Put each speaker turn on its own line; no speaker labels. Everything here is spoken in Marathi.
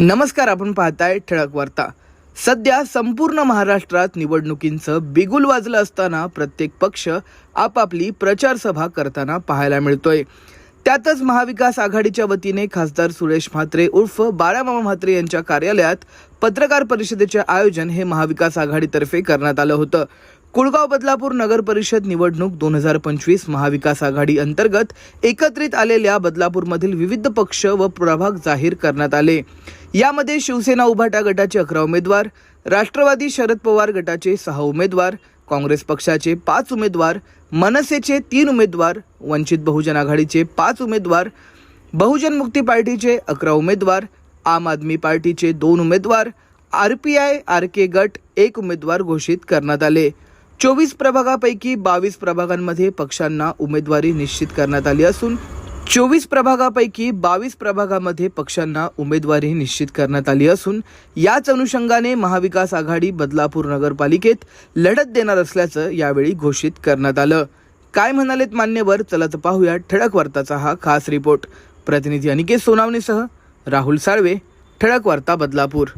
नमस्कार आपण पाहताय ठळक वार्ता. सध्या संपूर्ण महाराष्ट्रात निवडणुकींचं बिगुल वाजलं असताना प्रत्येक पक्ष आपापली प्रचार सभा करताना पाहायला मिळतोय. त्यातच महाविकास आघाडीच्या वतीने खासदार सुरेश म्हात्रे उर्फ बाळामामा म्हात्रे यांच्या कार्यालयात पत्रकार परिषदेचे आयोजन हे महाविकास आघाडीतर्फे करण्यात आलं होतं. कुळगाव बदलापूर नगर परिषद निवडणूक दोन हजार पंचवीस महाविकास आघाडी अंतर्गत एकत्रित आलेल्या बदलापूरमधील विविध पक्ष व प्रभाग जाहीर करण्यात आले. यामध्ये शिवसेना उभाटा गटाचे अकरा उमेदवार राष्ट्रवादी शरद पवार गटाचे सहा उमेदवार काँग्रेस पक्षाचे पाच उमेदवार मनसेचे तीन उमेदवार वंचित बहुजन आघाडीचे पाच उमेदवार बहुजन मुक्ती पार्टीचे अकरा उमेदवार आम आदमी पार्टीचे दोन उमेदवार R P I R K गट एक उमेदवार घोषित करण्यात आले. चोवीस प्रभागापैकी बावीस प्रभागांमध्ये पक्षांना उमेदवारी निश्चित करण्यात आली असून चोवीस प्रभागापैकी बावीस प्रभागामध्ये पक्षांना उमेदवारी निश्चित करण्यात आली असून याच अनुषंगाने महाविकास आघाडी बदलापूर नगरपालिकेत लढत देणार असल्याचं यावेळी घोषित करण्यात आलं. काय म्हणालेत मान्यवर? चला तर पाहूया ठळक वार्ताचा हा खास रिपोर्ट. प्रतिनिधी अनिकेत सोनावणेसह राहुल साळवे ठळक वार्ता बदलापूर.